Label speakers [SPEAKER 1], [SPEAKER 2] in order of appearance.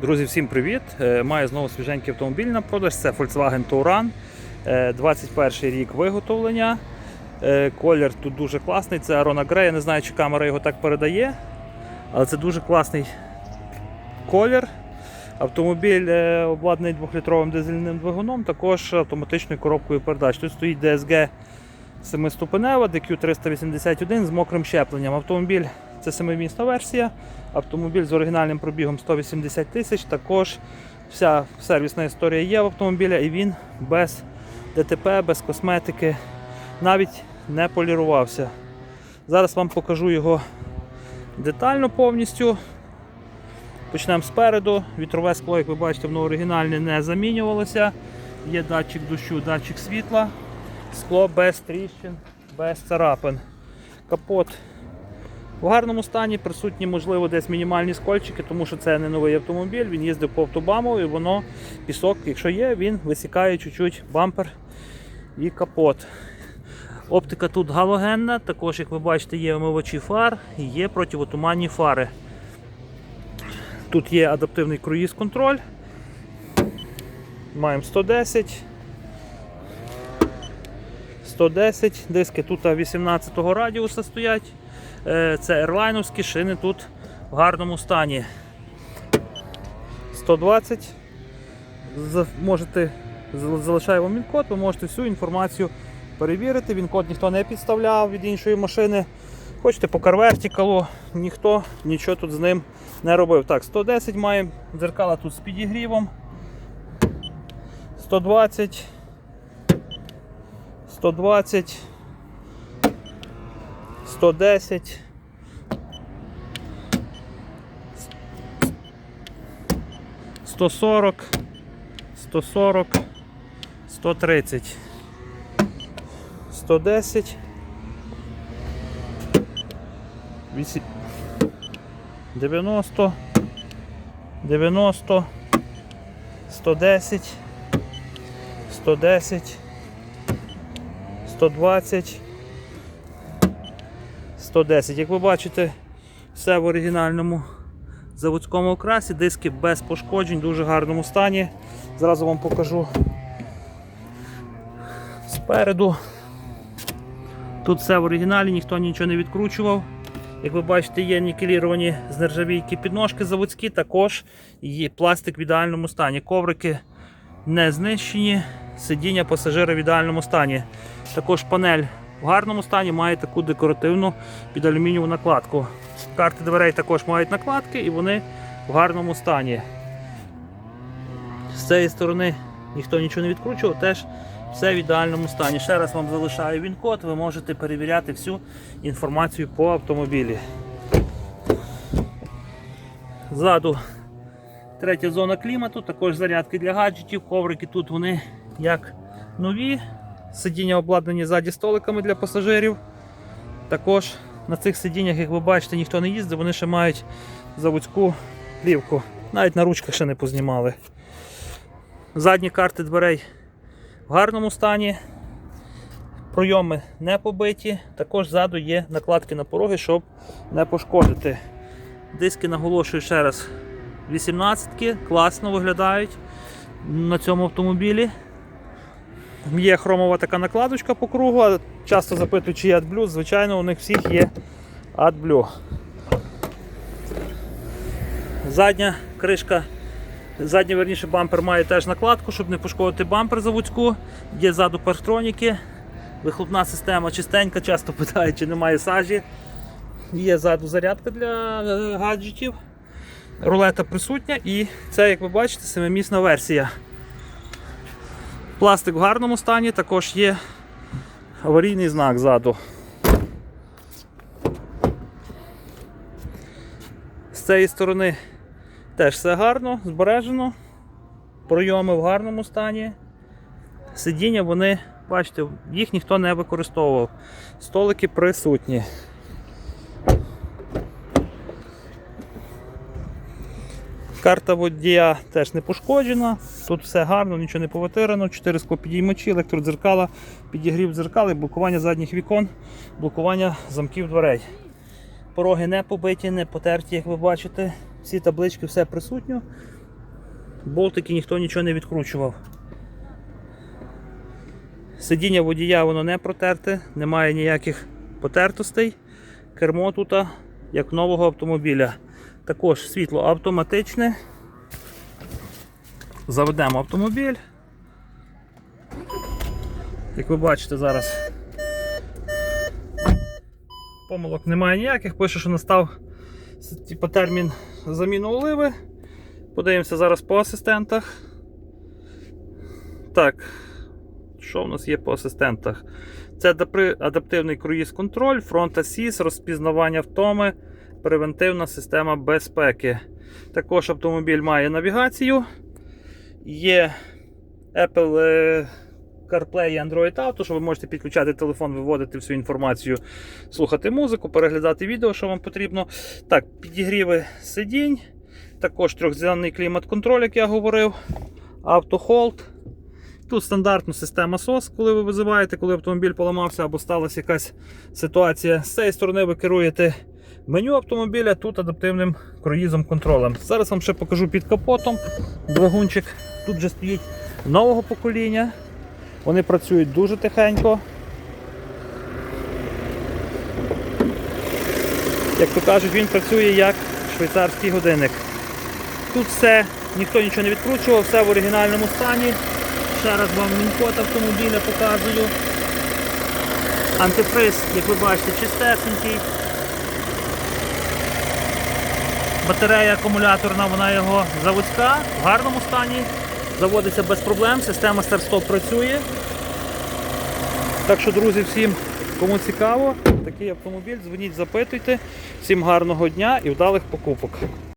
[SPEAKER 1] Друзі, всім привіт! Е, Маю знову свіженький автомобіль на продаж. Це Volkswagen Touran. Е, 21 рік виготовлення. Е, Колір тут дуже класний. Це Arona Grey. Я не знаю, чи камера його так передає, але це дуже класний колір. Автомобіль е, обладнаний 2-літровим дизельним двигуном, також автоматичною коробкою передач. Тут стоїть DSG 7-ступенева, DQ381 з мокрим щепленням. Автомобіль це 7-місна версія. Автомобіль з оригінальним пробігом 180 тисяч. Також вся сервісна історія є в автомобіля і він без ДТП, без косметики, навіть не полірувався. Зараз вам покажу його детально повністю. Почнемо спереду. Вітрове скло, як ви бачите, воно оригінальне не замінювалося. Є датчик дощу, датчик світла, скло без тріщин, без царапин. Капот в гарному стані, присутні, можливо, десь мінімальні скольчики, тому що це не новий автомобіль, він їздив по автобаму і воно, пісок, якщо є, він висікає чуть-чуть бампер і капот. Оптика тут галогенна, також, як ви бачите, є омивачі фар і є противотуманні фари. Тут є адаптивний круїз контроль. Маємо 110. 110, диски тут 18 радіуса стоять. Е, Це ерлайновські шини тут в гарному стані. 120. За- Можете, залишаю вам він-код, ви можете всю інформацію перевірити. Він-код ніхто не підставляв від іншої машини. Хочете по карвертікалу, ніхто нічого тут з ним не робив. Так, 110 маємо, дзеркала тут з підігрівом. 120. 120. 110. 140, 140, 130, 110, 8, 90, 90, 110, 110, 120, 110. Як ви бачите, все в оригінальному заводському окрасі, диски без пошкоджень, в дуже гарному стані. Зразу вам покажу спереду. Тут все в оригіналі, ніхто нічого не відкручував. Як ви бачите, є нікеліровані з нержавійки підножки заводські, також є пластик в ідеальному стані. Коврики не знищені, сидіння пасажира в ідеальному стані. Також панель в гарному стані має таку декоративну під алюмінієву накладку. Карти дверей також мають накладки і вони в гарному стані. З цієї сторони ніхто нічого не відкручував, теж все в ідеальному стані. Ще раз вам залишаю він-код, ви можете перевіряти всю інформацію по автомобілі. Ззаду третя зона клімату, також зарядки для гаджетів, коврики тут вони як нові, сидіння обладнані ззаді столиками для пасажирів. Також на цих сидіннях, як ви бачите, ніхто не їздив, вони ще мають заводську плівку. Навіть на ручках ще не познімали. Задні карти дверей в гарному стані. Пройоми не побиті. Також ззаду є накладки на пороги, щоб не пошкодити. Диски наголошую ще раз. 18-ки класно виглядають на цьому автомобілі. Є хромова така накладочка по кругу, а часто запитують, чи є AdBlue. Звичайно, у них всіх є AdBlue. Задня кришка, задній верніше бампер має теж накладку, щоб не пошкодити бампер заводську. Є ззаду парктроніки. Вихлопна система чистенька, часто питають, чи немає сажі. Є ззаду зарядка для е, гаджетів. Рулета присутня і це, як ви бачите, семимісна версія. Пластик в гарному стані, також є аварійний знак ззаду. З цієї сторони теж все гарно, збережено. Пройоми в гарному стані. Сидіння вони, бачите, їх ніхто не використовував. Столики присутні. Карта водія теж не пошкоджена. Тут все гарно, нічого не повитирано. 4 склопідіймачі, електродзеркала, підігрів дзеркал, і блокування задніх вікон, блокування замків дверей. Пороги не побиті, не потерті, як ви бачите. Всі таблички, все присутньо. болтики ніхто нічого не відкручував. Сидіння водія воно не протерте, немає ніяких потертостей. Кермо тут, як нового автомобіля. Також світло автоматичне. Заведемо автомобіль. Як ви бачите зараз, помилок немає ніяких, пише, що настав типу, термін заміни оливи. Подивимося зараз по асистентах. Так, що в нас є по асистентах? Це адаптивний круїз-контроль, фронт асіс, розпізнавання втоми, превентивна система безпеки. Також автомобіль має навігацію. Є Apple е, CarPlay і Android Auto, що ви можете підключати телефон, виводити всю інформацію, слухати музику, переглядати відео, що вам потрібно. Так, підігріви сидінь. Також трьохзонний клімат-контроль, як я говорив. Автохолд. Тут стандартна система SOS, коли ви визиваєте, коли автомобіль поламався або сталася якась ситуація. З цієї сторони ви керуєте меню автомобіля, тут адаптивним круїзом контролем. Зараз вам ще покажу під капотом. Двигунчик тут вже стоїть нового покоління. Вони працюють дуже тихенько. Як то кажуть, він працює як швейцарський годинник. Тут все, ніхто нічого не відкручував, все в оригінальному стані. Ще раз вам мінкод автомобіля показую. Антифриз, як ви бачите, чистесенький. Батарея акумуляторна, вона його заводська, в гарному стані. Заводиться без проблем, система старт-стоп працює. Так що, друзі, всім, кому цікаво, такий автомобіль, дзвоніть, запитуйте. Всім гарного дня і вдалих покупок.